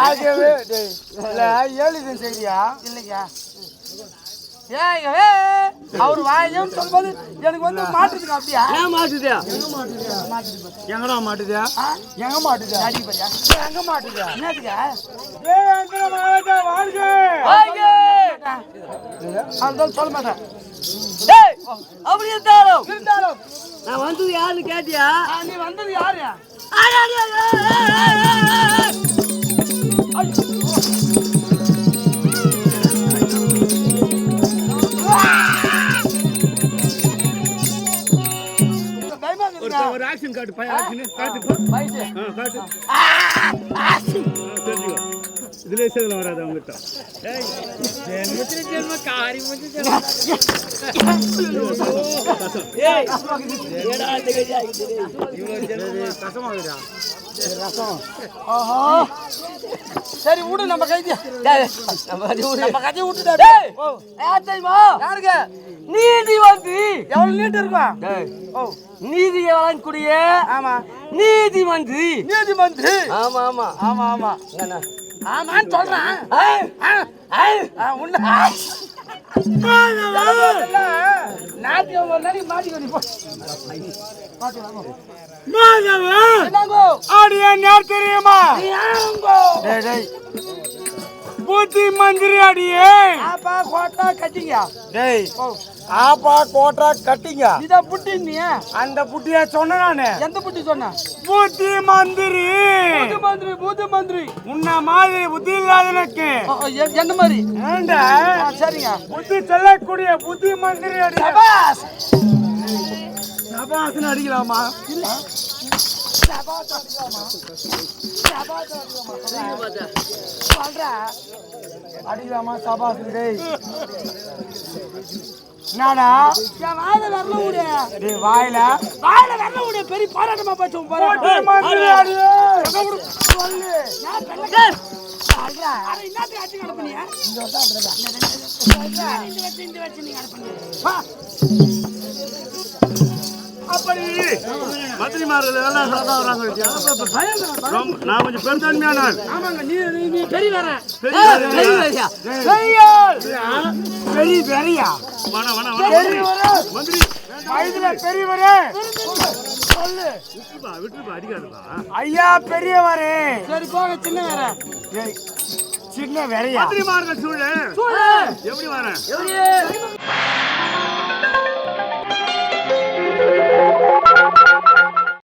இல்ல ஏழு செய்தியா? இல்லையா ஏய் ஏ அவர் வாயும் சொல்லும்போது எனக்கு வந்து மாட்டுதுக்கு அப்படியா? ஏன் மாட்டுதே எங்கடா மாட்டுதா ஆ? எங்க மாட்டுதா? அடி பாரியா எங்க மாட்டுதா? வாங்க. அந்த சொல்ல மாட்டேன். டேய் அப்படி இருந்தாலும். இருந்தாலும். நான் வந்தது யாருன்னு கேட்டியா? நீ வந்தது யாரு? ஒரு ஆக்ஷன் காட்டு பையன் ஆக்ஷன் காட்டு வயசு. ஆ, காட்டு. தெரிஞ்சுக்கோ. இதுல சேதல வராது அவங்ககிட்ட ஏய், ஏடா இந்த கதி ஆகிட்டு? ஆஹா. சரி விடு நம்ம டேய், நம்ம கதி விடு. நம்ம டேய், ஓ யார் தெரியுமா? யாருங்க? நீதிமன்றி எவ்வளவு நீட்டு இருக்கும் ஓ. நீதி வழங்கக்கூடிய ஆமா. நீதிமன்றி நீதிமன்றி ஆமா ஆமா. ஆமா ஆமா. என்னண்ணா? ஆமான்னு சொல்றேன். உன்ன நாட்டியம் ஒரு நாளைக்கு போ. ஆடிய தெரியுமா? மந்திரி அடியே. ஆப்பா கோட்டா கட்டிங்க. டேய் ஆப்பா கோட்டா கட்டிங்க. இதான் புட்டி நீ? அந்த புட்டிய சொன்ன நானு. எந்த புட்டி சொன்ன? பூத்தி மந்திரி. பூத்து மந்திரி உன்ன மாதிரி புத்தி இல்லாதனுக்கு என்ன மாதிரி? ஏண்டா? சரிங்க. புத்தி சொல்லக்கூடிய புத்தி மந்திரி சபாஸ்! அடிக்கலாமா? சபாஸ் அடிக்கலாமா? சபாஸ் அடிக்கலாமா? சொல்றா. அடிக்கலாமா சபாசன் டேய்? என்னடா என் வாயில வரல விடு டேய் வாயில வாயில வரல விடு பெரிய போராட்டமா போச்சு போராட்டம் சொல்லு நான் பெண்ண சொல்றா அட என்னத்துக்கு அடிச்சு நடப்பனியா இந்த வருஷம் அப்படிதான் இந்த வச்சு இந்த வச்சு நீங்க நடப்பீங்க அப்படி. மந்திரிமார்கள் எல்லாம் சாதா வராங்க வச்சியா? ரொம்ப- நான் கொஞ்சம் பெருந்தன்மையான ஆள். ஆமாங்க நீ நீ நீ பெரிய வர பெரிய ஏய், ஆளு. பெரிய வேலையா? பெரியாள். பெரிய பெரியா வேணாம், வேணாம், வேணாம். மந்திரி. வயதுல பெரியவரே. சொல்லு. விட்டுப்பா விட்டுப்பா அடிக்காதுப்பா. ஐயா பெரியவரே. சரி போங்க சின்ன வேற. ஏய், சின்ன வெறையா? மந்திரிமார்கள் சூழ சொல்லு எப்படி வரேன் எப்படி?